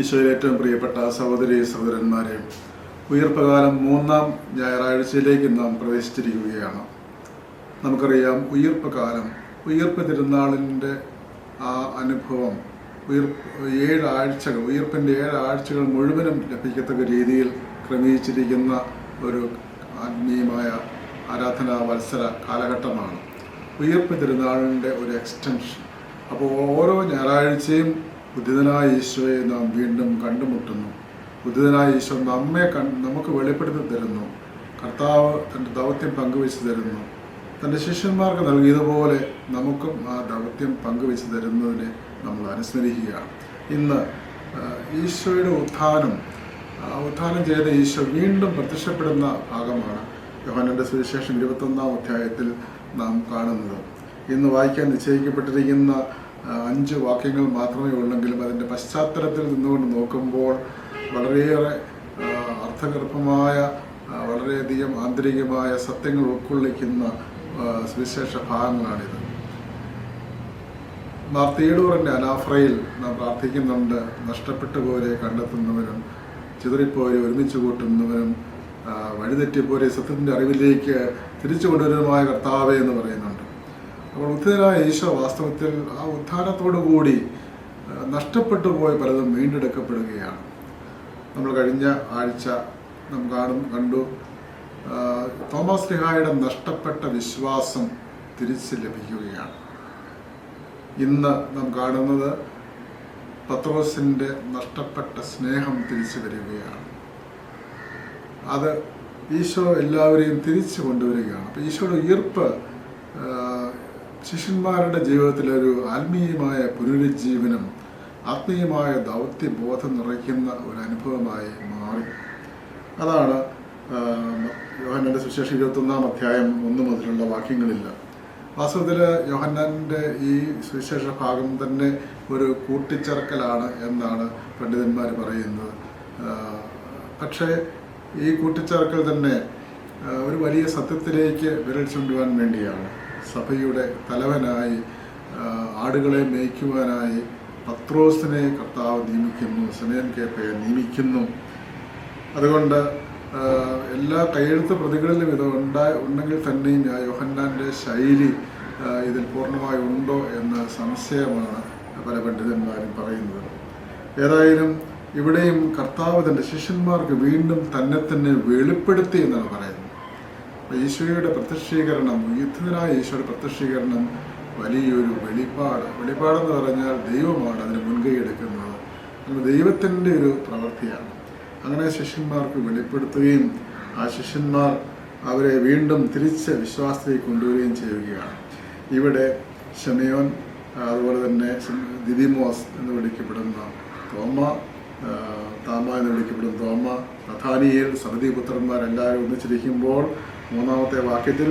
ഈശോയിൽ ഏറ്റവും പ്രിയപ്പെട്ട സഹോദരി സഹോദരന്മാരെ ഉയർപ്പകാലം മൂന്നാം ഞായറാഴ്ചയിലേക്ക് നാം പ്രവേശിച്ചിരിക്കുകയാണ്. നമുക്കറിയാം ഉയർപ്പകാലം ഉയർപ്പ് തിരുനാളിന്റെ ആ അനുഭവം ഉയർപ്പ് ഏഴാഴ്ചകൾ ഉയർപ്പിന്റെ ഏഴാഴ്ചകൾ മുഴുവനും ലഭിക്കത്തക്ക രീതിയിൽ ക്രമീകരിച്ചിരിക്കുന്ന ഒരു ആത്മീയമായ ആരാധനാ മത്സര കാലഘട്ടമാണ് ഉയർപ്പ് തിരുനാളിന്റെ ഒരു എക്സ്റ്റൻഷൻ. അപ്പോൾ ഓരോ ഞായറാഴ്ചയും ഉദിതനായ ഈശോയെ നാം വീണ്ടും കണ്ടുമുട്ടുന്നു. ഉദിതനായ ഈശോ നമ്മെ നമുക്ക് വെളിപ്പെടുത്തി തരുന്നു. കർത്താവ് തന്റെ ദൗത്യം പങ്കുവെച്ച് തരുന്നു. തന്റെ ശിഷ്യന്മാർക്ക് നൽകിയതുപോലെ നമുക്കും ആ ദൗത്യം പങ്കുവെച്ച് തരുന്നതിനെ നമ്മൾ അനുസ്മരിക്കുകയാണ്. ഇന്ന് ഈശോയുടെ ഉത്ഥാനം ഉത്ഥാനം ചെയ്ത ഈശോ വീണ്ടും പ്രത്യക്ഷപ്പെടുന്ന ഭാഗമാണ് യോഹനന്റെ സുവിശേഷം ഇരുപത്തൊന്നാം അധ്യായത്തിൽ നാം കാണുന്നത്. ഇന്ന് വായിക്കാൻ നിശ്ചയിക്കപ്പെട്ടിരിക്കുന്ന അഞ്ച് വാക്യങ്ങൾ മാത്രമേ ഉള്ളെങ്കിലും അതിന്റെ പശ്ചാത്തലത്തിൽ നിന്നുകൊണ്ട് നോക്കുമ്പോൾ വളരെയേറെ അർത്ഥഗർഭമായ വളരെയധികം ആന്തരികമായ സത്യങ്ങൾ ഉൾക്കൊള്ളിക്കുന്ന സുവിശേഷ ഭാഗങ്ങളാണിത്. മാർത്തീടൂറിന്റെ അനാഫ്രയിൽ നാം പ്രാർത്ഥിക്കുന്നുണ്ട് നഷ്ടപ്പെട്ടു പോരെ കണ്ടെത്തുന്നവനും ചിതറിപ്പോരെ ഒരുമിച്ച് കൂട്ടുന്നവനും ആ, വഴിതെറ്റിപ്പോരെ സത്യത്തിന്റെ അറിവിലേക്ക് തിരിച്ചു കൊണ്ടുവരുന്നതുമായ കർത്താവേ എന്ന് പറയുന്നുണ്ട്. അപ്പോൾ ഉദ്ധരായ ഈശോ വാസ്തവത്തിൽ ആ ഉത്ഥാനത്തോടു കൂടി ആ, നഷ്ടപ്പെട്ടു പോയ പലതും വീണ്ടെടുക്കപ്പെടുകയാണ്. നമ്മൾ കഴിഞ്ഞ ആഴ്ച നാം കാണും കണ്ടു തോമസ് ലിഹായുടെ നഷ്ടപ്പെട്ട വിശ്വാസം തിരിച്ച് ലഭിക്കുകയാണ്. ഇന്ന് നാം കാണുന്നത് പത്രോസിന്റെ നഷ്ടപ്പെട്ട സ്നേഹം തിരിച്ചു വരികയാണ്. അത് ഈശോ എല്ലാവരെയും തിരിച്ചു കൊണ്ടുവരികയാണ്. അപ്പോൾ ഈശോയുടെ ഉയർപ്പ് ആ, ജീവിതത്തിൽ ഒരു ആത്മീയമായ പുനരുജ്ജീവനം ആത്മീയമായ ദൗത്യബോധം നിറയ്ക്കുന്ന ഒരു അനുഭവമായി മാറി. അതാണ് യോഹന്നാന്റെ സുശേഷം ഇരുപത്തൊന്നാം അധ്യായം ഒന്ന് മുതലുള്ള വാക്യങ്ങളില്ല. വാസ്തവത്തിൽ യോഹന്നാന്റെ ഈ സുവിശേഷ ഭാഗം തന്നെ ഒരു കൂട്ടിച്ചേർക്കലാണ് എന്നാണ് പണ്ഡിതന്മാർ പറയുന്നത്. പക്ഷേ ഈ കൂട്ടിച്ചേർക്കൽ തന്നെ ഒരു വലിയ സത്യത്തിലേക്ക് വിരൽ ചൂണ്ടുവാൻ വേണ്ടിയാണ്. സഭയുടെ തലവനായി ആടുകളെ മേയ്ക്കുവാനായി പത്രോസിനെ കർത്താവ് നിയമിക്കുന്നു സമയം കേപ്പയെ നിയമിക്കുന്നു. അതുകൊണ്ട് എല്ലാ കയ്യെഴുത്ത് പ്രതികളിലും ഇത് ഉണ്ടായി ഉണ്ടെങ്കിൽ തന്നെയും ആ യോഹന്നാന്റെ ശൈലി ഇതിൽ പൂർണമായി ഉണ്ടോ എന്ന സംശയമാണ് പല പണ്ഡിതന്മാരും പറയുന്നത്. ഏതായാലും ഇവിടെയും കർത്താവ് തന്റെ ശിഷ്യന്മാർക്ക് വീണ്ടും തന്നെ തന്നെ വെളിപ്പെടുത്തി എന്നാണ് പറയുന്നത്. ഈശോയുടെ പ്രത്യക്ഷീകരണം യുദ്ധനായ ഈശോയുടെ പ്രത്യക്ഷീകരണം വലിയൊരു വെളിപ്പാട്. വെളിപ്പാടെന്ന് പറഞ്ഞാൽ ദൈവമാണ് അതിന് മുൻകൈ എടുക്കുന്നത്. അങ്ങനെ ദൈവത്തിന്റെ ഒരു പ്രവൃത്തിയാണ്. അങ്ങനെ ശിഷ്യന്മാർക്ക് വെളിപ്പെടുത്തുകയും ആ ശിഷ്യന്മാർ അവരെ വീണ്ടും തിരിച്ച് വിശ്വാസത്തിലേക്ക് കൊണ്ടുവരികയും ചെയ്യുകയാണ്. ഇവിടെ ഷമയോൻ അതുപോലെ തന്നെ ദിദിമോസ് എന്ന് വിളിക്കപ്പെടുന്ന തോമ താമ എന്ന് വിളിക്കപ്പെടുന്ന തോമ നഥാനിയേൽ സബദിപുത്രന്മാരെല്ലാവരും ഒന്നിച്ചിരിക്കുമ്പോൾ മൂന്നാമത്തെ വാക്യത്തിൽ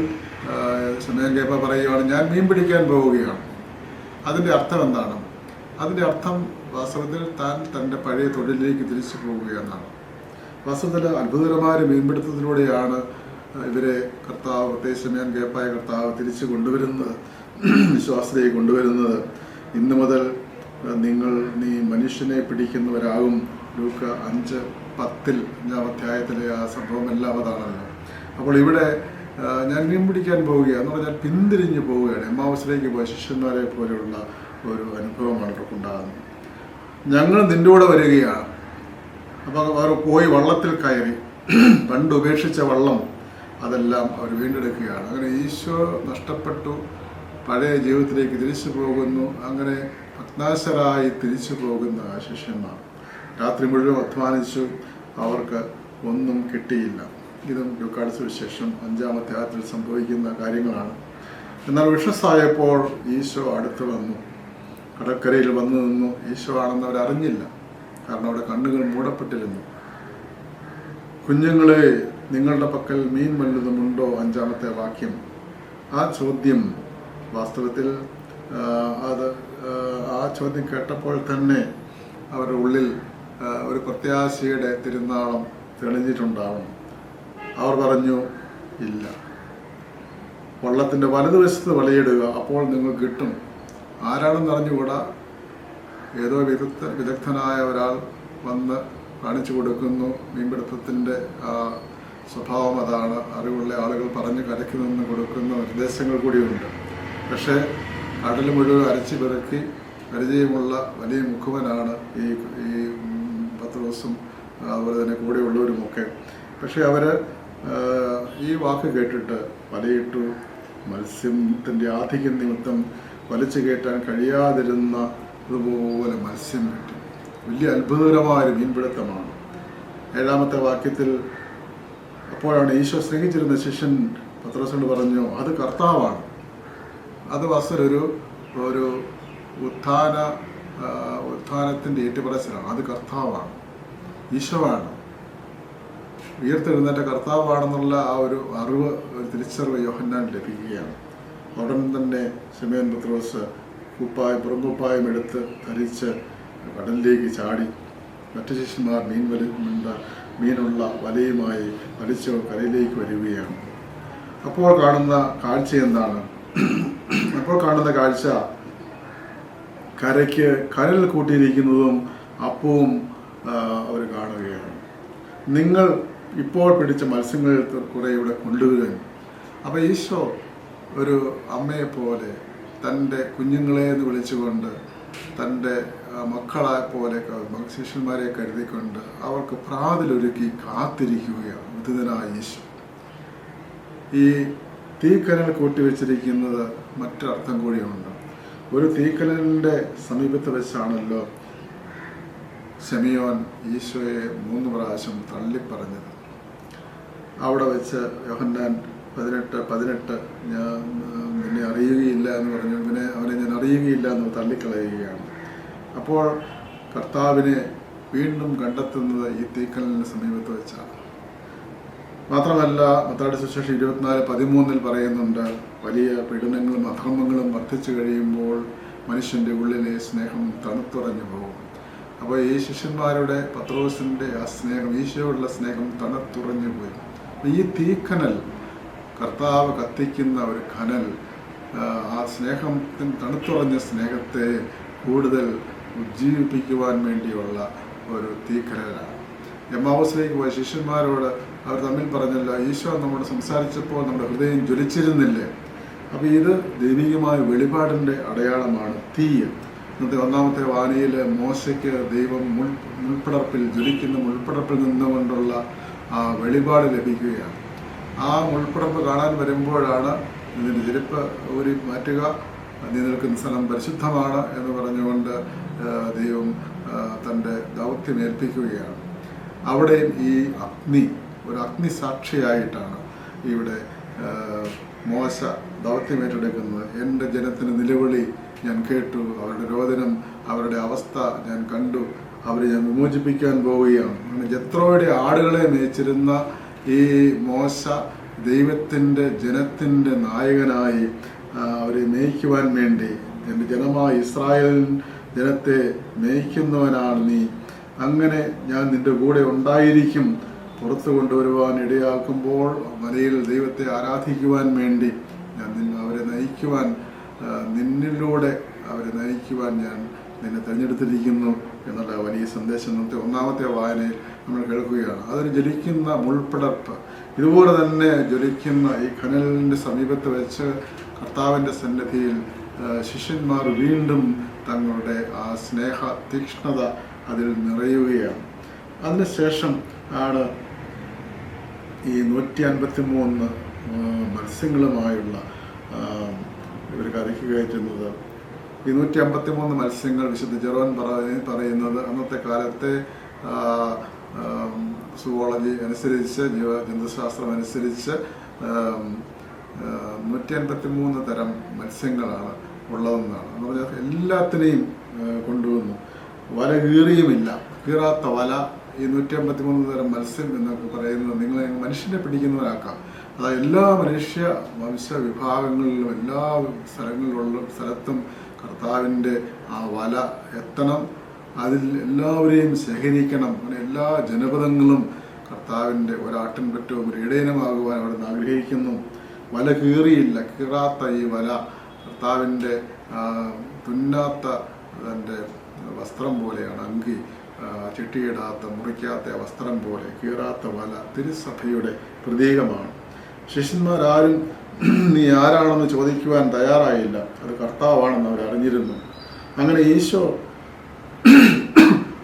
സമയം കേപ്പ പറയുകയാണ് ഞാൻ മീൻ പിടിക്കാൻ പോവുകയാണ്. അതിന്റെ അർത്ഥം എന്താണ്? അതിന്റെ അർത്ഥം വാസ്തവത്തിൽ താൻ തന്റെ പഴയ തൊഴിലിലേക്ക് തിരിച്ചു പോവുക എന്നാണ് വാസ്തവത്തിൽ അത്ഭുതകരമായ മീൻപിടുത്തത്തിലൂടെയാണ് ഇവരെ കർത്താവ് പ്രത്യേകിച്ച് ഞാൻ കേപ്പായ കർത്താവ് തിരിച്ചു കൊണ്ടുവരുന്നത് വിശ്വാസത്തിലേക്ക് കൊണ്ടുവരുന്നത്. ഇന്നു മുതൽ നിങ്ങൾ നീ മനുഷ്യനെ പിടിക്കുന്നവരാകും. ലൂക്ക അഞ്ച് പത്തിൽ അഞ്ചാം അധ്യായത്തിലെ ആ സംഭവം എല്ലാം അതാണല്ലോ അപ്പോൾ ഇവിടെ ഞാൻ മീൻ പിടിക്കാൻ പോവുകയാണ്. എന്ന് പറഞ്ഞാൽ പിന്തിരിഞ്ഞ് പോവുകയാണ്. എമ്മാവസിലേക്ക് പോയ ശിഷ്യന്മാരെ പോലെയുള്ള ഒരു അനുഭവമാണ് അവർക്കുണ്ടാകുന്നത് ഞങ്ങൾ നിന്റെ കൂടെ വരികയാണ്. അപ്പോൾ അവർ പോയി വള്ളത്തിൽ കയറി. പണ്ട് ഉപേക്ഷിച്ച വള്ളം അതെല്ലാം അവർ വീണ്ടെടുക്കുകയാണ്. അങ്ങനെ ഈശോ നഷ്ടപ്പെട്ടു. പഴയ ജീവിതത്തിലേക്ക് തിരിച്ചു പോകുന്നു. അങ്ങനെ ഭഗ്നാശരായി തിരിച്ചു പോകുന്ന ശിഷ്യന്മാർ. രാത്രി മുഴുവൻ അധ്വാനിച്ചു. അവർക്ക് ഒന്നും കിട്ടിയില്ല. ഇതും ലുക്കാട് സുവിശേഷം അഞ്ചാം അധ്യായത്തിൽ സംഭവിക്കുന്ന കാര്യങ്ങളാണ്. എന്നാൽ വിഷസ്സായപ്പോൾ ഈശോ അടുത്ത് വന്നു. കടക്കരയിൽ വന്നു നിന്നു. ഈശോ ആണെന്ന് അവരറിഞ്ഞില്ല. കാരണം അവിടെ കണ്ണുകൾ മൂടപ്പെട്ടിരുന്നു. കുഞ്ഞുങ്ങളെ നിങ്ങളുടെ പക്കൽ മീൻ വല്ലതുമുണ്ടോ? അഞ്ചാമത്തെ വാക്യം. ആ ചോദ്യം വാസ്തവത്തിൽ അത് ആ ചോദ്യം കേട്ടപ്പോൾ തന്നെ അവരുടെ ഉള്ളിൽ ഒരു പ്രത്യാശയുടെ തിരുനാളം തെളിഞ്ഞിട്ടുണ്ടാവണം അവർ പറഞ്ഞു ഇല്ല. വള്ളത്തിന്റെ വലതുവശത്ത് വലയിടുക അപ്പോൾ നിങ്ങൾ കിട്ടും. ആരാണെന്ന് അറിഞ്ഞുകൂടാ? ഏതോ വിദഗ്ധ വിദഗ്ധനായ ഒരാൾ വന്ന് കാണിച്ചു കൊടുക്കുന്നു. മീൻപിടുത്തത്തിന്റെ സ്വഭാവം അതാണ്. അറിവുള്ള ആളുകൾ പറഞ്ഞ് കരയ്ക്ക് നിന്ന് കൊടുക്കുന്ന നിർദ്ദേശങ്ങൾ കൂടിയുണ്ട്. പക്ഷേ കടൽ മുഴുവൻ അരച്ചു പെറുക്കി പരിചയമുള്ള വലിയ മുഖവനാണ് ഈ ഈ പത്ത് ദിവസം അതുപോലെ തന്നെ കൂടെയുള്ളവരുമൊക്കെ. പക്ഷേ അവർ ഈ വാക്ക് കേട്ടിട്ട് വലയിട്ടു മത്സ്യത്തിന്റെ ആധിക്യം നിമിത്തം വലിച്ചു കയറ്റാൻ കഴിയാതിരുന്ന അതുപോലെ മത്സ്യം കിട്ടി. വലിയ അത്ഭുതകരമായ മീൻപിടുത്തമാണ്. ഏഴാമത്തെ വാക്യത്തിൽ അപ്പോഴാണ് ഈശോ സ്നേഹിച്ചിരുന്ന ശിഷ്യൻ പത്രോസിനോട് പറഞ്ഞു അത് കർത്താവാണ്. അത് വസ്തുരൊരു ഒരു ഉത്ഥാന ഉത്ഥാനത്തിന്റെ ഏറ്റുപറച്ചിലാണ്. അത് കർത്താവാണ്. ഈശോവാണ് ഉയർത്തെഴുന്നേറ്റ കർത്താവാണെന്നുള്ള ആ ഒരു അറിവ് ഒരു തിരിച്ചറിവ് യോഹന്നാൻ ലഭിക്കുകയാണ്. ഉടൻ തന്നെ സിമയൻ പത്രോസ് കുപ്പായ പുറംകുപ്പായം എടുത്ത് ധരിച്ച് കടലിലേക്ക് ചാടി. മറ്റു ശിഷ്യന്മാർ മീൻ വലി മീനുള്ള വലയുമായി വലിച്ച് കരയിലേക്ക് വരികയാണ്. അപ്പോൾ കാണുന്ന കാഴ്ച എന്താണ്? അപ്പോൾ കാണുന്ന കാഴ്ച കരയ്ക്ക് കരൽ കൂട്ടിയിരിക്കുന്നതും അപ്പവും അവർ കാണുകയാണ്. നിങ്ങൾ ഇപ്പോൾ പിടിച്ച മത്സ്യങ്ങൾ കൂടെ ഇവിടെ കൊണ്ടുവരുകയും അപ്പോൾ ഈശോ ഒരു അമ്മയെ പോലെ തന്റെ കുഞ്ഞുങ്ങളെ എന്ന് വിളിച്ചുകൊണ്ട് തന്റെ മക്കളെ പോലെ ശിഷ്യന്മാരെ കരുതിക്കൊണ്ട് അവർക്ക് പ്രാതിലൊരുക്കി കാത്തിരിക്കുകയാണ് വിധുതനായ ഈശോ. ഈ തീക്കനൽ കൂട്ടിവെച്ചിരിക്കുന്നത് മറ്റൊരർത്ഥം കൂടിയുണ്ട്. ഒരു തീക്കനലിന്റെ സമീപത്ത് വെച്ചാണല്ലോ ശമിയോൻ ഈശോയെ മൂന്ന് പ്രാവശ്യം തള്ളിപ്പറഞ്ഞത്. അവിടെ വെച്ച് യോഹന്നാൻ പതിനെട്ട് പതിനെട്ട് ഞാൻ നിന്നെ അറിയുകയില്ല എന്ന് പറഞ്ഞു. പിന്നെ അവനെ ഞാൻ അറിയുകയില്ല എന്ന് തള്ളിക്കളയുകയാണ്. അപ്പോൾ കർത്താവിനെ വീണ്ടും കണ്ടെത്തുന്നത് ഈ തീക്കലിന് സമീപത്ത് വെച്ചാണ്. മാത്രമല്ല മത്താടി സുശേഷം ഇരുപത്തിനാല് പതിമൂന്നിൽ പറയുന്നുണ്ട് വലിയ പീഡനങ്ങളും അധർമ്മങ്ങളും വർദ്ധിച്ചു കഴിയുമ്പോൾ മനുഷ്യന്റെ ഉള്ളിലെ സ്നേഹം തണുത്തുറഞ്ഞു പോകും. അപ്പോൾ ഈ ശിഷ്യന്മാരുടെ പത്രോസിന്റെ ആ സ്നേഹം ഈശോയുള്ള സ്നേഹം തണുത്തുറഞ്ഞു പോയി. ഈ തീക്കനൽ കർത്താവ് കത്തിക്കുന്ന ഒരു കനൽ ആ, സ്നേഹത്തിന് തണുത്തുറഞ്ഞ സ്നേഹത്തെ കൂടുതൽ ഉജ്ജീവിപ്പിക്കുവാൻ വേണ്ടിയുള്ള ഒരു തീക്കനലാണ്. എമ്മാവസിലേക്ക് പോയ ശിഷ്യന്മാരോട് അവർ തമ്മിൽ പറഞ്ഞല്ലോ ഈശോ നമ്മോട് സംസാരിച്ചപ്പോൾ നമ്മുടെ ഹൃദയം ജ്വലിച്ചിരുന്നില്ലേ? അപ്പോൾ ഇത് ദൈവികമായ വെളിപാടിന്റെ അടയാളമാണ് തീയ്. ഇന്നത്തെ ഒന്നാമത്തെ വാനയിൽ മോശയ്ക്ക് ദൈവം മുൾ മുൾപ്പടർപ്പിൽ ജ്വലിക്കുന്ന മുൾപ്പടർപ്പിൽ നിന്നുകൊണ്ടുള്ള ആ വെളിപാട് ലഭിക്കുകയാണ്. ആ മുൾപ്പടപ്പ് കാണാൻ വരുമ്പോഴാണ് ഇതിന്റെ ചെരുപ്പ് ഊരി മാറ്റുക. നീ നിൽക്കുന്ന സ്ഥലം പരിശുദ്ധമാണ് എന്ന് പറഞ്ഞുകൊണ്ട് ദൈവം തന്റെ ദൗത്യം ഏൽപ്പിക്കുകയാണ്. അവിടെയും ഈ അഗ്നി ഒരു അഗ്നി സാക്ഷിയായിട്ടാണ് ഇവിടെ മോശ ദൗത്യം ഏറ്റെടുക്കുന്നത്. എന്റെ ജനത്തിന് നിലവിളി ഞാൻ കേട്ടു അവരുടെ രോദനം അവരുടെ അവസ്ഥ ഞാൻ കണ്ടു. അവരെ ഞാൻ വിമോചിപ്പിക്കാൻ പോവുകയാണ്. അങ്ങനെ ജത്രോയുടെ ആടുകളെ മേച്ചിരുന്ന ഈ മോശ ദൈവത്തിന്റെ ജനത്തിന്റെ നായകനായി അവരെ മേയ്ക്കുവാൻ വേണ്ടി എന്റെ ജനമായ ഇസ്രായേൽ ജനത്തെ മേയ്ക്കുന്നവനാണ് നീ. അങ്ങനെ ഞാൻ നിന്റെ കൂടെ ഉണ്ടായിരിക്കും. പുറത്തു കൊണ്ടുവരുവാൻ ഇടയാക്കുമ്പോൾ മലയിൽ ദൈവത്തെ ആരാധിക്കുവാൻ വേണ്ടി ഞാൻ നിന്നെ അവരെ നയിക്കുവാൻ നിന്നിലൂടെ അവരെ നയിക്കുവാൻ ഞാൻ നിന്നെ തിരഞ്ഞെടുത്തിരിക്കുന്നു. എന്നുള്ള വലിയ സന്ദേശം ഇന്നത്തെ ഒന്നാമത്തെ വായനയിൽ നമ്മൾ കേൾക്കുകയാണ്. അതൊരു ജ്വലിക്കുന്ന മുൾപ്പടർപ്പ് ഇതുപോലെ തന്നെ ജ്വലിക്കുന്ന ഈ കനലിന്റെ സമീപത്ത് വെച്ച് കർത്താവിന്റെ സന്നദ്ധിയിൽ ശിഷ്യന്മാർ വീണ്ടും തങ്ങളുടെ ആ സ്നേഹ തീക്ഷ്ണത അതിൽ നിറയുകയാണ്. അതിനുശേഷം ആണ് ഈ നൂറ്റി അൻപത്തി മൂന്ന് മത്സ്യങ്ങളുമായുള്ള ഇവർ കരയ്ക്ക് കയറ്റുന്നത്. ഈ നൂറ്റി അമ്പത്തി മൂന്ന് മത്സ്യങ്ങൾ വിശുദ്ധ ജെറോൻ പറയ- പറയുന്നത്. അന്നത്തെ കാലത്തെ സുവോളജി അനുസരിച്ച് ജീവ ജന്തുശാസ്ത്രം അനുസരിച്ച് നൂറ്റി അൻപത്തി മൂന്ന് തരം മത്സ്യങ്ങളാണ് ഉള്ളതെന്നാണ്. എന്ന് പറഞ്ഞാൽ എല്ലാത്തിനെയും കൊണ്ടുവന്നു. വല കീറിയുമില്ല. കീറാത്ത വല ഈ നൂറ്റി അമ്പത്തി മൂന്ന് തരം മത്സ്യം എന്നൊക്കെ പറയുന്നത് നിങ്ങൾ മനുഷ്യനെ പിടിക്കുന്നവരാക്കാം. അതായത് എല്ലാ മനുഷ്യ വംശ വിഭാഗങ്ങളിലും എല്ലാ സ്ഥലങ്ങളിലുള്ള സ്ഥലത്തും കർത്താവിന്റെ ആ വല എത്തണം. അതിൽ എല്ലാവരെയും ശേഖരിക്കണം. അങ്ങനെ എല്ലാ ജനപദങ്ങളും കർത്താവിന്റെ ഒരാട്ടിൻപറ്റവും ഒരു ഇടയനമാകുവാൻ അവിടെ നിന്ന് ആഗ്രഹിക്കുന്നു. വല കീറിയില്ല. കീറാത്ത ഈ വല കർത്താവിന്റെ തുന്നാത്ത തന്റെ വസ്ത്രം പോലെയാണ്. അങ്കി ചിട്ടിയിടാത്ത മുറിക്കാത്ത വസ്ത്രം പോലെ കീറാത്ത വല തിരുസഭയുടെ പ്രതീകമാണ്. ശിഷ്യന്മാരാരും നീ ആരാണെന്ന് ചോദിക്കുവാൻ തയ്യാറായില്ല. അത് കർത്താവാണെന്ന് അവർ അറിഞ്ഞിരുന്നു. അങ്ങനെ ഈശോ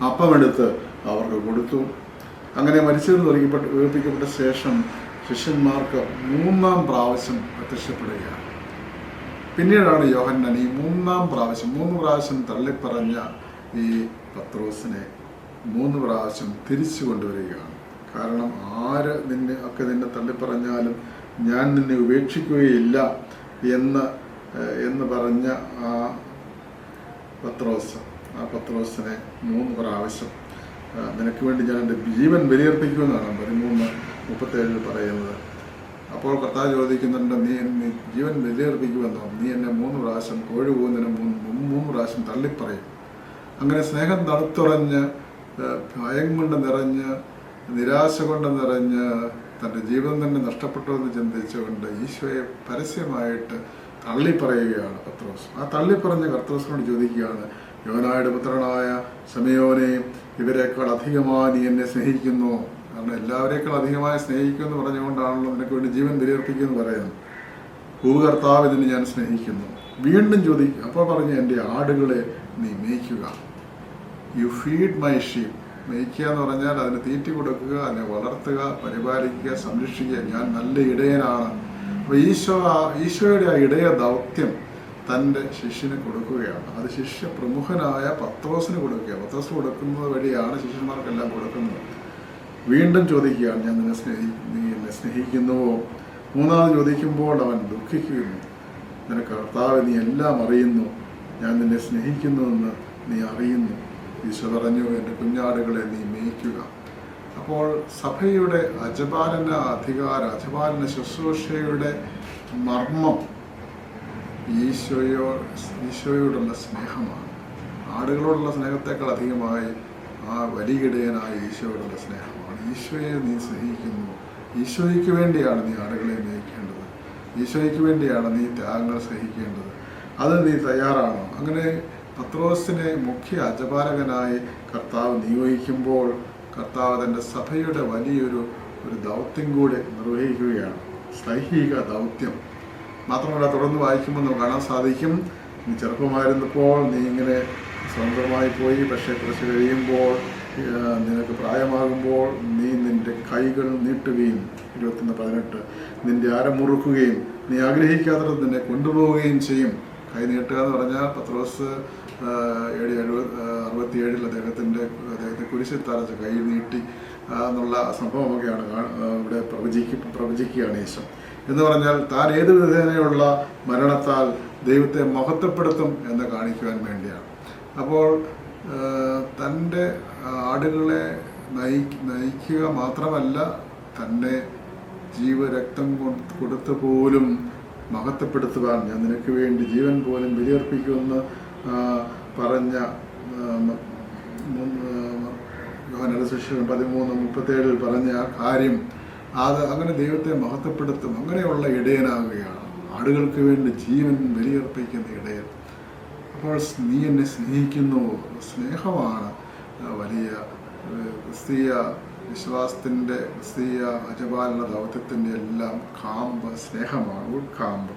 അപ്പമെടുത്ത് അവർക്ക് കൊടുത്തു. അങ്ങനെ മരിച്ചവർ ഒരുക്കപ്പെട്ട് ഉയർപ്പിക്കപ്പെട്ട ശേഷം ശിഷ്യന്മാർക്ക് മൂന്നാം പ്രാവശ്യം പ്രത്യക്ഷപ്പെടുകയാണ്. പിന്നീടാണ് യോഹന്നാൻ ഈ മൂന്നാം പ്രാവശ്യം മൂന്ന് പ്രാവശ്യം തള്ളിപ്പറഞ്ഞ ഈ പത്രോസിനെ മൂന്ന് പ്രാവശ്യം തിരിച്ചു കൊണ്ടുവരികയാണ്. കാരണം ആര് നിന്നെ ഒക്കെ നിന്നെ തള്ളിപ്പറഞ്ഞാലും ഞാൻ നിന്നെ ഉപേക്ഷിക്കുകയില്ല എന്ന് എന്ന് പറഞ്ഞ ആ പത്രോസ് ആ പത്രോസിനെ മൂന്ന് പ്രാവശ്യം നിനക്ക് വേണ്ടി ഞാൻ എന്റെ ജീവൻ ബലിയർപ്പിക്കുമെന്നാണ് പതിമൂന്ന് മുപ്പത്തേഴിൽ പറയുന്നത്. അപ്പോൾ കർത്താവ് ചോദിക്കുന്നുണ്ട് നീ ജീവൻ ബലിയർപ്പിക്കുമെന്നോ? നീ എന്നെ മൂന്ന് പ്രാവശ്യം കോഴി പോകുന്നതിന് മൂന്ന് മൂന്ന് പ്രാവശ്യം തള്ളിപ്പറയും. അങ്ങനെ സ്നേഹം തണുത്തുറഞ്ഞ് ഭയം കൊണ്ട് നിറഞ്ഞ് നിരാശ കൊണ്ട് നിറഞ്ഞ് തന്റെ ജീവിതം തന്നെ നഷ്ടപ്പെട്ടു എന്ന് ചിന്തിച്ചുകൊണ്ട് ഈശോയെ പരസ്യമായിട്ട് തള്ളിപ്പറയുകയാണ് പത്രോസ്. ആ തള്ളിപ്പറഞ്ഞ കർത്തോസിനോട് ചോദിക്കുകയാണ് യോനായുടെ പുത്രനായ സമയോനെ ഇവരെക്കാൾ അധികമായി നീ എന്നെ സ്നേഹിക്കുന്നു? കാരണം എല്ലാവരേക്കാൾ അധികമായി സ്നേഹിക്കുമെന്ന് പറഞ്ഞുകൊണ്ടാണല്ലോ നിനക്ക് വേണ്ടി ജീവൻ ബലിയർപ്പിക്കുമെന്ന് പറയുന്നത്. ഭൂകർത്താവ് ഇതിന് ഞാൻ സ്നേഹിക്കുന്നു. വീണ്ടും ചോദിക്കും അപ്പോൾ പറഞ്ഞു എന്റെ ആടുകളെ നീ മേയ്ക്കുക. യു ഫീഡ് മൈ ഷീപ്പ് മേയ്ക്കുക എന്ന് പറഞ്ഞാൽ അതിന് തീറ്റി കൊടുക്കുക അതിനെ വളർത്തുക പരിപാലിക്കുക സംരക്ഷിക്കുക. ഞാൻ നല്ല ഇടയനാണ്. അപ്പോൾ ഈശോ ഈശോയുടെ ആ ഇടയ ദൗത്യം തന്റെ ശിഷ്യന് കൊടുക്കുകയാണ്. അത് ശിഷ്യ പ്രമുഖനായ പത്രോസിന് കൊടുക്കുക. പത്രോസ് കൊടുക്കുന്നത് വഴിയാണ് ശിഷ്യന്മാർക്കെല്ലാം കൊടുക്കുന്നത്. വീണ്ടും ചോദിക്കുകയാണ് ഞാൻ നിന്നെ സ്നേഹി നീ എന്നെ സ്നേഹിക്കുന്നുവോ? മൂന്നാമത് ചോദിക്കുമ്പോൾ അവൻ ദുഃഖിക്കുന്നു. നിനക്ക് കർത്താവ് നീ എല്ലാം അറിയുന്നു. ഞാൻ നിന്നെ സ്നേഹിക്കുന്നുവെന്ന് നീ അറിയുന്നു. ഈശോ പറഞ്ഞു എന്റെ കുഞ്ഞാടുകളെ നീ മേയ്ക്കുക. അപ്പോൾ സഭയുടെ അജപാലന അധികാര അജപാലന ശുശ്രൂഷയുടെ മർമ്മം ഈശോയോ ഈശോയോടുള്ള സ്നേഹമാണ്. ആടുകളോടുള്ള സ്നേഹത്തെക്കാൾ അധികമായി ആ വലികിടയനായ ഈശോയോടുള്ള സ്നേഹമാണ്. ഈശോയെ നീ സ്നേഹിക്കുന്നു. ഈശോയ്ക്ക് വേണ്ടിയാണ് നീ ആടുകളെ നയിക്കേണ്ടത് ഈശോയ്ക്ക് വേണ്ടിയാണ് നീ ത്യാഗങ്ങൾ സഹിക്കേണ്ടത്. അത് നീ തയ്യാറാണോ അങ്ങനെ പത്രോസിനെ മുഖ്യ അജപാലകനായി കർത്താവ് നിയോഗിക്കുമ്പോൾ കർത്താവ് തന്റെ സഭയുടെ വലിയൊരു ഒരു ദൗത്യം കൂടി നിർവഹിക്കുകയാണ്. സ്ലൈഹിക ദൗത്യം. മാത്രമല്ല തുടർന്ന് വായിക്കുമ്പോൾ നമുക്ക് കാണാൻ സാധിക്കും നീ ചെറുപ്പമായിരുന്നപ്പോൾ നീ ഇങ്ങനെ സ്വതന്ത്രമായി പോയി പക്ഷേ കുറച്ച് കഴിയുമ്പോൾ നിനക്ക് പ്രായമാകുമ്പോൾ നീ നിന്റെ കൈകൾ നീട്ടുകയും ഇരുപത്തൊന്ന് പതിനെട്ട് നിന്റെ ആരം മുറുക്കുകയും നീ ആഗ്രഹിക്കാത്തത് നിന്നെ കൊണ്ടുപോവുകയും ചെയ്യും. കൈ നീട്ടുക എന്ന് പറഞ്ഞാൽ പത്രോസ് എ ഡി എഴുപത് അറുപത്തിയേഴിൽ അദ്ദേഹത്തിന്റെ അദ്ദേഹത്തെ കുരിശിൽ തറച്ച് കൈ നീട്ടി എന്നുള്ള സംഭവമൊക്കെയാണ് ഇവിടെ പ്രവചിക്ക പ്രവചിക്കുകയാണ് ഈശോ. എന്ന് പറഞ്ഞാൽ താൻ ഏത് വിധേനയുള്ള മരണത്താൽ ദൈവത്തെ മഹത്വപ്പെടുത്തും എന്ന് കാണിക്കുവാൻ വേണ്ടിയാണ്. അപ്പോൾ തന്റെ ആടുകളെ നയി നയിക്കുക മാത്രമല്ല തന്നെ ജീവരക്തം കൊടുത്തു പോലും മഹത്വപ്പെടുത്തുവാൻ ഞാൻ നിനക്ക് വേണ്ടി ജീവൻ പോലും ബലിയർപ്പിക്കുമെന്ന് പറഞ്ഞ സുവിശേഷം പതിമൂന്ന് മുപ്പത്തേഴിൽ പറഞ്ഞ ആ കാര്യം അത് അങ്ങനെ ദൈവത്തെ മഹത്വപ്പെടുത്തും. അങ്ങനെയുള്ള ഇടയനാകുകയാണ്. ആടുകൾക്ക് വേണ്ടി ജീവൻ ബലിയർപ്പിക്കുന്ന ഇടയൻ. അപ്പോൾ നീ എന്നെ സ്നേഹിക്കുന്നു. സ്നേഹമാണ് വലിയ ക്രിസ്തീയ വിശ്വാസത്തിന്റെ ക്രിസ്തീയ അജപാലന ദൗത്യത്തിന്റെ എല്ലാം കാമ്പ് സ്നേഹമാണ് ഉൾക്കാമ്പ്.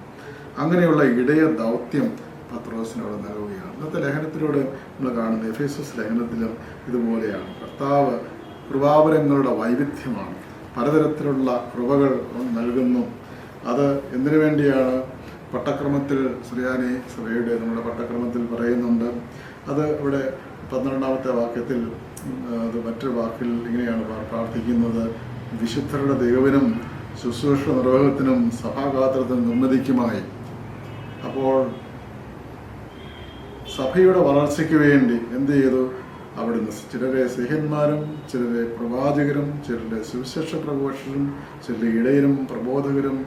അങ്ങനെയുള്ള ഇടയ ദൗത്യം പത്രോസിനോട് നൽകുകയാണ്. ഇന്നത്തെ ലേഖനത്തിലൂടെ നമ്മൾ കാണുന്ന എഫേസസ് ലേഖനത്തിലും ഇതുപോലെയാണ്. കർത്താവ് കൃപാവരങ്ങളുടെ വൈവിധ്യമാണ്. പലതരത്തിലുള്ള കൃപകൾ നൽകുന്നു. അത് എന്തിനു വേണ്ടിയാണ്? പട്ടക്രമത്തിൽ ശ്രീയാനി സഭയുടെ നമ്മുടെ പട്ടക്രമത്തിൽ പറയുന്നുണ്ട്. അത് ഇവിടെ പന്ത്രണ്ടാമത്തെ വാക്യത്തിൽ അത് മറ്റൊരു വാക്കിൽ ഇങ്ങനെയാണ് പ്രാ- പ്രാർത്ഥിക്കുന്നത്. വിശുദ്ധരുടെ ദൈവനും ശുശ്രൂഷ നിർവഹത്തിനും സഭാഗാത്രത്തിനും നിർമ്മിതിക്കുമായി. അപ്പോൾ സഭയുടെ വളർച്ചയ്ക്ക് വേണ്ടി എന്ത് ചെയ്തു? അവിടുന്ന് ചിലരെ സ്നേഹന്മാരും ചിലരെ പ്രവാചകരും ചിലരെ സുവിശേഷ പ്രഘോഷരും ചിലരെ ഇടയിലും പ്രബോധകരും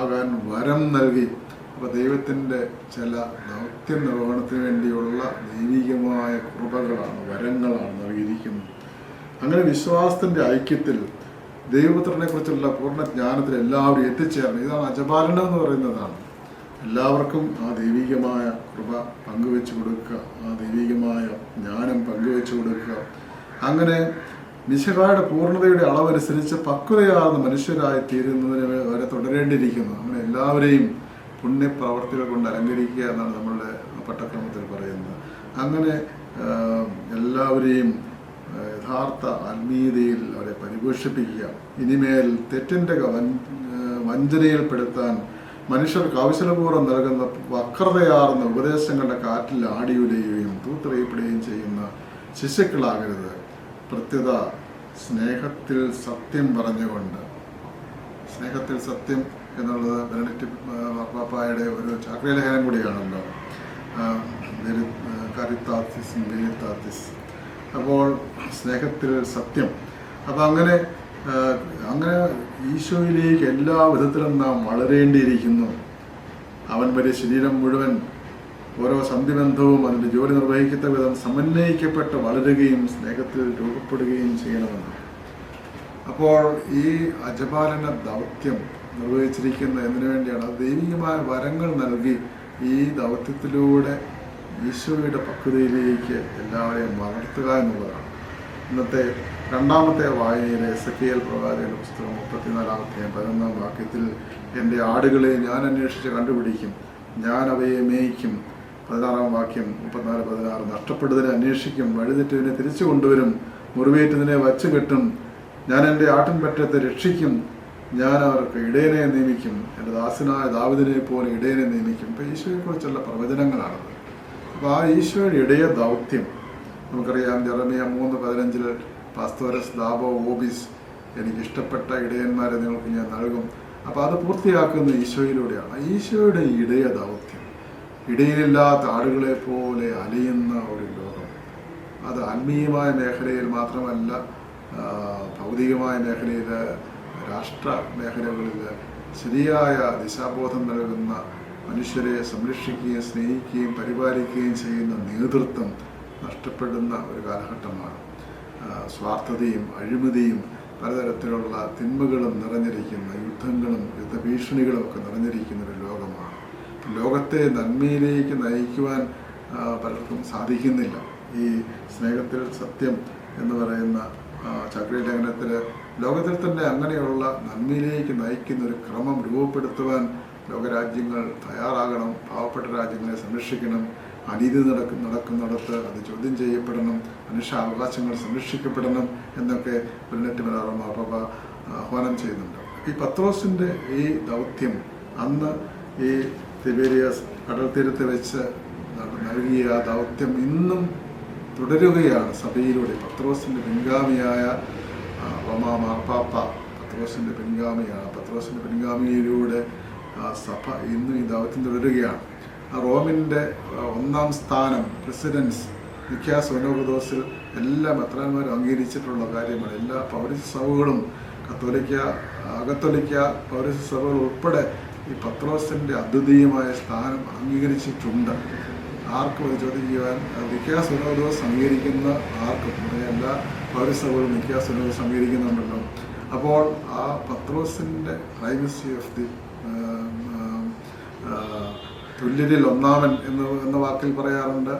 ആകാൻ വരം നൽകി. അപ്പോൾ ദൈവത്തിന്റെ ചില ദൗത്യ നിർവഹണത്തിന് വേണ്ടിയുള്ള ദൈവികമായ കൃപകളാണ് വരങ്ങളാണ് നൽകിയിരിക്കുന്നത്. അങ്ങനെ വിശ്വാസത്തിന്റെ ഐക്യത്തിൽ ദൈവപുത്രനെ കുറിച്ചുള്ള പൂർണ ജ്ഞാനത്തിൽ എല്ലാവരും എത്തിച്ചേർന്നു ഇതാണ് അജപാലനം എന്ന് പറയുന്നതാണ്. എല്ലാവർക്കും ആ ദൈവികമായ കൃപ പങ്കുവെച്ചു കൊടുക്കുക. ആ ദൈവികമായ ജ്ഞാനം പങ്കുവെച്ചു കൊടുക്കുക. അങ്ങനെ മിശകായുടെ പൂർണതയുടെ അളവനുസരിച്ച് പക്വതയാർന്ന മനുഷ്യരായി തീരുന്നതിന് വരെ തുടരേണ്ടിയിരിക്കുന്നു. അങ്ങനെ എല്ലാവരെയും പുണ്യപ്രവർത്തികൾ കൊണ്ട് അലങ്കരിക്കുക എന്നാണ് നമ്മളുടെ പട്ടക്രമത്തിൽ പറയുന്നത്. അങ്ങനെ എല്ലാവരെയും യഥാർത്ഥ ആത്മീയതയിൽ അവരെ പരിപോഷിപ്പിക്കുക. ഇനിമേൽ തെറ്റിന്റെ വഞ്ചനയിൽപ്പെടുത്താൻ മനുഷ്യർക്ക് ആവശ്യപൂർവം നൽകുന്ന വക്രതയാർന്ന ഉപദേശങ്ങളുടെ കാറ്റിൽ ആടിയുലയുകയും തൂത്തെറിയപ്പെടുകയും ചെയ്യുന്ന ശിശുക്കളാകരുത് പ്രത്യുത സ്നേഹത്തിൽ സത്യം പറഞ്ഞുകൊണ്ട്. സ്നേഹത്തിൽ സത്യം എന്നുള്ളത് ബെനഡിക്റ്റ് പാപ്പായുടെ ഒരു ചാക്രിയലേഖനം കൂടിയാണല്ലോ. കരുത്താത്തിസ് വെലിത്താത്തിസ് അപ്പോൾ സ്നേഹത്തിൽ സത്യം. അപ്പം അങ്ങനെ അങ്ങനെ ഈശോയിലേക്ക് എല്ലാ വിധത്തിലും നാം വളരേണ്ടിയിരിക്കുന്നു. അവൻ വരെ ശരീരം മുഴുവൻ ഓരോ സന്ധിബന്ധവും അതിന്റെ ജോലി നിർവഹിക്കുന്ന വിധം സമന്വയിക്കപ്പെട്ട് വളരുകയും സ്നേഹത്തിൽ രൂപപ്പെടുകയും ചെയ്യണമെന്ന്. അപ്പോൾ ഈ അജപാലന ദൗത്യം നിർവഹിച്ചിരിക്കുന്ന എന്തിനു വേണ്ടിയാണ്? ദൈവികമായ വരങ്ങൾ നൽകി ഈ ദൗത്യത്തിലൂടെ ഈശോയുടെ പക്വതയിലേക്ക് എല്ലാവരെയും വളർത്തുക എന്നുള്ളതാണ്. ഇന്നത്തെ രണ്ടാമത്തെ വായനയിലെ സഖിയൽ പ്രവാചകന്റെ പുസ്തകം മുപ്പത്തിനാലാമത്തെ പതിനൊന്നാം വാക്യത്തിൽ എന്റെ ആടുകളെ ഞാൻ അന്വേഷിച്ച് കണ്ടുപിടിക്കും. ഞാൻ അവയെ മേയ്ക്കും. പതിനാറാം വാക്യം മുപ്പത്തിനാല് പതിനാറ് നഷ്ടപ്പെട്ടതിനെ അന്വേഷിക്കും. വഴിതെറ്റതിനെ തിരിച്ചു കൊണ്ടുവരും. മുറിവേറ്റതിനെ വച്ചു കെട്ടും. ഞാൻ എന്റെ ആട്ടിൻപറ്റത്തെ രക്ഷിക്കും. ഞാൻ അവർക്ക് ഇടയനെ നിയമിക്കും. എന്റെ ദാസനായ ദാവിദിനെ പോലെ ഇടയനെ നിയമിക്കും. ഇപ്പം ഈശോയെക്കുറിച്ചുള്ള പ്രവചനങ്ങളാണത്. അപ്പോൾ ആ ഈശോയുടെ ഇടയ ദൗത്യം നമുക്കറിയാം ജറമിയ മൂന്ന് പതിനഞ്ചിൽ പാസ്തോരസ് ദാബോ ഓബിസ് എനിക്ക് ഇഷ്ടപ്പെട്ട ഇടയന്മാരെ നിങ്ങൾക്ക് ഞാൻ നൽകും. അപ്പോൾ അത് പൂർത്തിയാക്കുന്ന ഈശോയിലൂടെയാണ്. ഈശോയുടെ ഇടയ ദൗത്യം. ഇടയിലില്ലാത്ത ആടുകളെ പോലെ അലയുന്ന ഒരു ലോകം. അത് ആത്മീയമായ മേഖലയിൽ മാത്രമല്ല ഭൗതികമായ മേഖലയിൽ രാഷ്ട്ര മേഖലകളിൽ ശരിയായ ദിശാബോധം നൽകുന്ന മനുഷ്യരെ സംരക്ഷിക്കുകയും സ്നേഹിക്കുകയും പരിപാലിക്കുകയും ചെയ്യുന്ന നേതൃത്വം നഷ്ടപ്പെടുന്ന ഒരു കാലഘട്ടമാണ്. സ്വാർത്ഥതയും അഴിമതിയും പലതരത്തിലുള്ള തിന്മകളും നിറഞ്ഞിരിക്കുന്ന യുദ്ധങ്ങളും യുദ്ധഭീഷണികളും ഒക്കെ നിറഞ്ഞിരിക്കുന്ന ഒരു ലോകമാണ്. ലോകത്തെ നന്മയിലേക്ക് നയിക്കുവാൻ പലർക്കും സാധിക്കുന്നില്ല. ഈ സ്നേഹത്തിൽ സത്യം എന്ന് പറയുന്ന ചക്രി ലേഖനത്തിൽ ലോകത്തിൽ തന്നെ അങ്ങനെയുള്ള നന്മയിലേക്ക് നയിക്കുന്ന ഒരു ക്രമം രൂപപ്പെടുത്തുവാൻ ലോകരാജ്യങ്ങൾ തയ്യാറാകണം പാവപ്പെട്ട രാജ്യങ്ങളെ സംരക്ഷിക്കണം അനീതി നടക്കും നടക്കുന്നിടത്ത് അത് ചോദ്യം ചെയ്യപ്പെടണം മനുഷ്യാവകാശങ്ങൾ സംരക്ഷിക്കപ്പെടണം എന്നൊക്കെ പുല്ലറ്റ് മലയാളം മാപ്പ ആഹ്വാനം ചെയ്യുന്നുണ്ട്. ഈ പത്രോസിന്റെ ഈ ദൗത്യം അന്ന് ഈ തിബേരിയസ് കടൽ തീരത്ത് വെച്ച് നൽകിയ ദൗത്യം ഇന്നും തുടരുകയാണ് സഭയിലൂടെ. പത്രോസിന്റെ പിൻഗാമിയായ റോമാ മാർപ്പാപ്പ പത്രോസിന്റെ പിൻഗാമിയാണ്. പത്രോസിന്റെ പിൻഗാമിയിലൂടെ സഭ ഇന്നും ഈ ദൗത്യം തുടരുകയാണ്. റോമിന്റെ ഒന്നാം സ്ഥാനം പ്രസിഡൻസ് നിക്കാസ് സോനോബദോസിൽ എല്ലാ മെത്രാന്മാരും അംഗീകരിച്ചിട്ടുള്ള കാര്യമാണ് എല്ലാ പൗരസ്യ സഭകളും കത്തോലിക്ക അകത്തോലിക്ക പൗരസ്യ സഭകൾ ഉൾപ്പെടെ ഈ പത്രോസിന്റെ അദ്വിതീയമായ സ്ഥാനം അംഗീകരിച്ചിട്ടുണ്ട്. ആർക്കും അത് ചോദ്യം ചെയ്യുവാൻ നിക്കാസ് ഒനോദോസ് അംഗീകരിക്കുന്ന ആർക്കും എല്ലാ പൗരസഭകളും നിക്കാസ് സുനോദോസ് അംഗീകരിക്കുന്നുണ്ടല്ലോ. അപ്പോൾ ആ പത്രോസിന്റെ പ്രൈമസി ഓഫ് ദി തുല്യരിൽ ഒന്നാമൻ എന്ന് എന്ന വാക്കിൽ പറയാറുണ്ട്.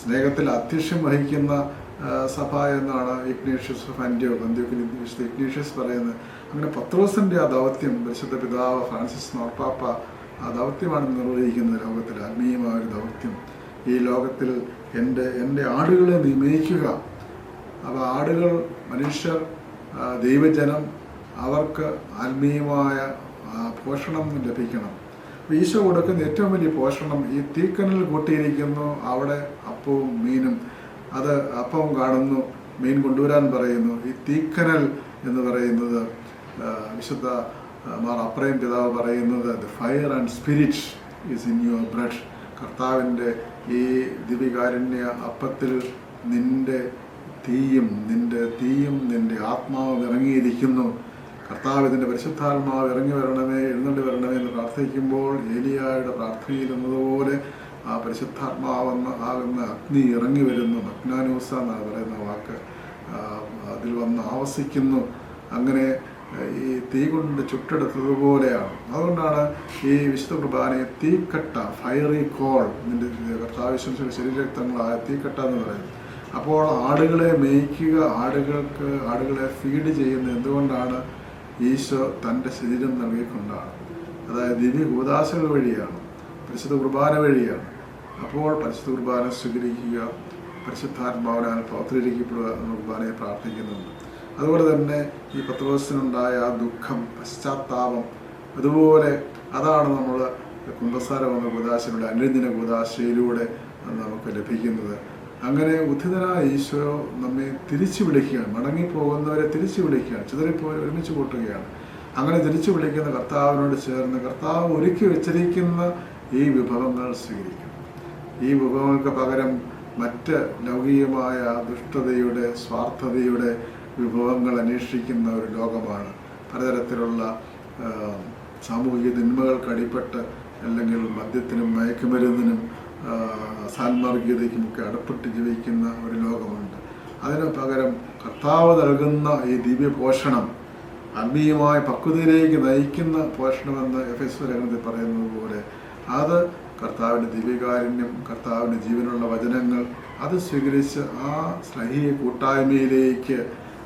സ്നേഹത്തിൽ അധ്യക്ഷം വഹിക്കുന്ന സഭ എന്നാണ് ഇഗ്നേഷ്യസ് ഓഫ് ആൻഡിയോ അന്ത്യോക്കിൽ ഇഗ്നേഷ്യസ് പറയുന്നത്. അങ്ങനെ പത്രോസിന്റെ ആ ദൗത്യം പരിശുദ്ധ പിതാവ് ഫ്രാൻസിസ് മാർപ്പാപ്പ ആ ദൗത്യമാണ് നിർവഹിക്കുന്നത് ലോകത്തിൽ ആത്മീയമായ ഒരു ദൗത്യം. ഈ ലോകത്തിൽ എന്റെ എന്റെ ആടുകളെ നീ മേയ്ക്കുക അപ്പോൾ ആടുകൾ മനുഷ്യർ ദൈവജനം അവർക്ക് ആത്മീയമായ പോഷണം ലഭിക്കണം. ഈശോ കൊടുക്കുന്ന ഏറ്റവും വലിയ പോഷണം ഈ തീക്കനൽ കൂട്ടിയിരിക്കുന്നു അവിടെ അപ്പവും മീനും. അത് അപ്പവും കാണുന്നു മീൻ കൊണ്ടുവരാൻ പറയുന്നു. ഈ തീക്കനൽ എന്ന് പറയുന്നത് വിശുദ്ധ മാർ അപ്രയം പിതാവ് പറയുന്നത് the fire and spirit is in your bread കർത്താവിന്റെ ഈ ദിവികാരുണ്യ അപ്പത്തിൽ നിന്റെ തീയും നിന്റെ തീയും നിന്റെ ആത്മാവും ഇറങ്ങിയിരിക്കുന്നു. കർത്താവ് ഇതിന്റെ പരിശുദ്ധാത്മാവ് ഇറങ്ങി വരണമേ എഴുന്നള്ളി വരണമേ എന്ന് പ്രാർത്ഥിക്കുമ്പോൾ ഏലിയായുടെ പ്രാർത്ഥനയിൽ എന്നതുപോലെ ആ പരിശുദ്ധാത്മാവെന്ന ആകുന്ന അഗ്നി ഇറങ്ങി വരുന്നു. അഗ്നാനൂസ എന്നാണ് പറയുന്ന വാക്ക് അതിൽ വന്ന് ആവസിക്കുന്നു. അങ്ങനെ ഈ തീ കൊണ്ട് ചുട്ടെടുത്തതുപോലെയാണ്. അതുകൊണ്ടാണ് ഈ വിശുദ്ധ കുർബാനയെ തീക്കട്ട ഫയറി കോൾ ഇതിന്റെ കർത്താവിശ്വസിയുടെ ശരീരരക്തങ്ങളായ തീക്കട്ട എന്ന് പറയുന്നത്. അപ്പോൾ ആടുകളെ മേയ്ക്കുക ആടുകൾക്ക് ആടുകളെ ഫീഡ് ചെയ്യുന്ന എന്തുകൊണ്ടാണ്? ഈശോ തന്റെ ശരീരം നൽകിക്കൊണ്ടാണ്. അതായത് ദിവ്യ കൂതാശകൾ വഴിയാണ് പരിശുദ്ധ കുർബാന വഴിയാണ്. അപ്പോൾ പരിശുദ്ധ കുർബാന സ്വീകരിക്കുക പരിശുദ്ധാത്മാവിനാൽ പ്രവർത്തിരിക്കപ്പെടുക എന്ന കുർബാനയെ പ്രാർത്ഥിക്കുന്നുണ്ട്. അതുപോലെ തന്നെ ഈ പത്രോസിനുണ്ടായ ആ ദുഃഖം പശ്ചാത്താപം അതുപോലെ അതാണ് നമ്മൾ കുമ്പസാരം എന്ന കൂതാശയുടെ അനുരഞ്ജന കൂതാശയിലൂടെ നമുക്ക് ലഭിക്കുന്നത്. അങ്ങനെ ഉദ്ധിതനായ ഈശോ നമ്മെ തിരിച്ചു വിളിക്കുകയാണ് മടങ്ങിപ്പോകുന്നവരെ തിരിച്ചു വിളിക്കുകയാണ് ചിതറിപ്പോയി ഒരുമിച്ച് കൂട്ടുകയാണ്. അങ്ങനെ തിരിച്ചു വിളിക്കുന്ന കർത്താവിനോട് ചേർന്ന് കർത്താവ് ഒരുക്കി വെച്ചിരിക്കുന്ന ഈ വിഭവങ്ങൾ സ്വീകരിക്കും. ഈ വിഭവങ്ങൾക്ക് പകരം മറ്റ് ലൗകികമായ ദുഷ്ടതയുടെ സ്വാർത്ഥതയുടെ വിഭവങ്ങൾ അന്വേഷിക്കുന്ന ഒരു ലോകമാണ്. പലതരത്തിലുള്ള സാമൂഹിക തിന്മകൾക്ക് അടിപ്പെട്ട് അല്ലെങ്കിൽ മദ്യത്തിനും മയക്കുമരുന്നിനും ആ, സാൻമാർഗീയതയ്ക്കുമൊക്കെ അടപ്പെട്ട് ജീവിക്കുന്ന ഒരു ലോകമുണ്ട്. അതിന് പകരം കർത്താവ് നൽകുന്ന ഈ ദിവ്യ പോഷണം ആത്മീയമായ പക്വതയിലേക്ക് നയിക്കുന്ന പോഷണമെന്ന് എഫ് എസ് ലേഖനത്തിൽ പറയുന്നത് പോലെ അത് കർത്താവിന്റെ ദിവ്യകാരുണ്യം കർത്താവിന്റെ ജീവനുള്ള വചനങ്ങൾ അത് സ്വീകരിച്ച് ആ സ്നേഹീയ കൂട്ടായ്മയിലേക്ക്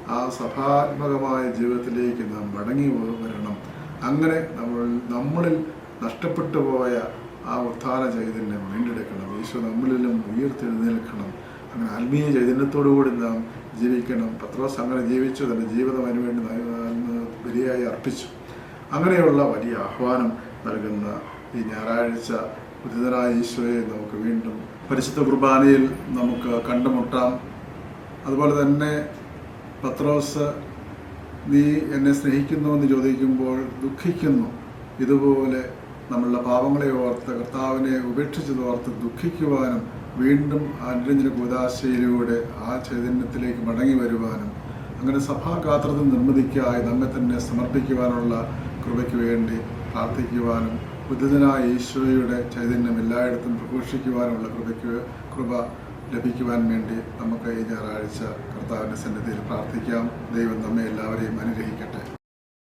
ആ സഭാത്മകമായ ജീവിതത്തിലേക്ക് നാം മടങ്ങി വരണം. അങ്ങനെ നമ്മൾ നമ്മളിൽ നഷ്ടപ്പെട്ടു പോയ ആ ഉത്ഥാന ചൈതന്യം വീണ്ടെടുക്കണം. ഈശോ നമ്മളിലും ഉയർത്തെഴുന്നേൽക്കണം. അങ്ങനെ ആത്മീയ ചൈതന്യത്തോടുകൂടി നാം ജീവിക്കണം. പത്രോസ് അങ്ങനെ ജീവിച്ചു. തന്നെ ജീവിതം അതിനുവേണ്ടി ബലിയായി അർപ്പിച്ചു. അങ്ങനെയുള്ള വലിയ ആഹ്വാനം നൽകുന്ന ഈ ഞായറാഴ്ച ഉദിതനായ ഈശോയെ നമുക്ക് വീണ്ടും പരിശുദ്ധ കുർബാനയിൽ നമുക്ക് കണ്ടുമുട്ടാം. അതുപോലെ തന്നെ പത്രോസ് നീ എന്നെ സ്നേഹിക്കുന്നു എന്ന് ചോദിക്കുമ്പോൾ ദുഃഖിക്കുന്നു. ഇതുപോലെ നമ്മളുടെ പാപങ്ങളെ ഓർത്ത് കർത്താവിനെ ഉപേക്ഷിച്ചത് ഓർത്ത് ദുഃഖിക്കുവാനും വീണ്ടും അനുരഞ്ജന കൂതാശയിലൂടെ ആ ചൈതന്യത്തിലേക്ക് മടങ്ങി വരുവാനും അങ്ങനെ സഭാഗാത്രത്തിൽ നിർമ്മിതിക്കായി നമ്മെ തന്നെ സമർപ്പിക്കുവാനുള്ള കൃപയ്ക്ക് വേണ്ടി പ്രാർത്ഥിക്കുവാനും ബുദ്ധിതനായ ഈശോയുടെ ചൈതന്യം എല്ലായിടത്തും പ്രഘോഷിക്കുവാനുള്ള കൃപയ്ക്ക് കൃപ ലഭിക്കുവാൻ വേണ്ടി നമുക്ക് ഈ ഞായറാഴ്ച കർത്താവിന്റെ സന്നിധിയിൽ പ്രാർത്ഥിക്കാം. ദൈവം നമ്മെ എല്ലാവരെയും അനുഗ്രഹിക്കട്ടെ.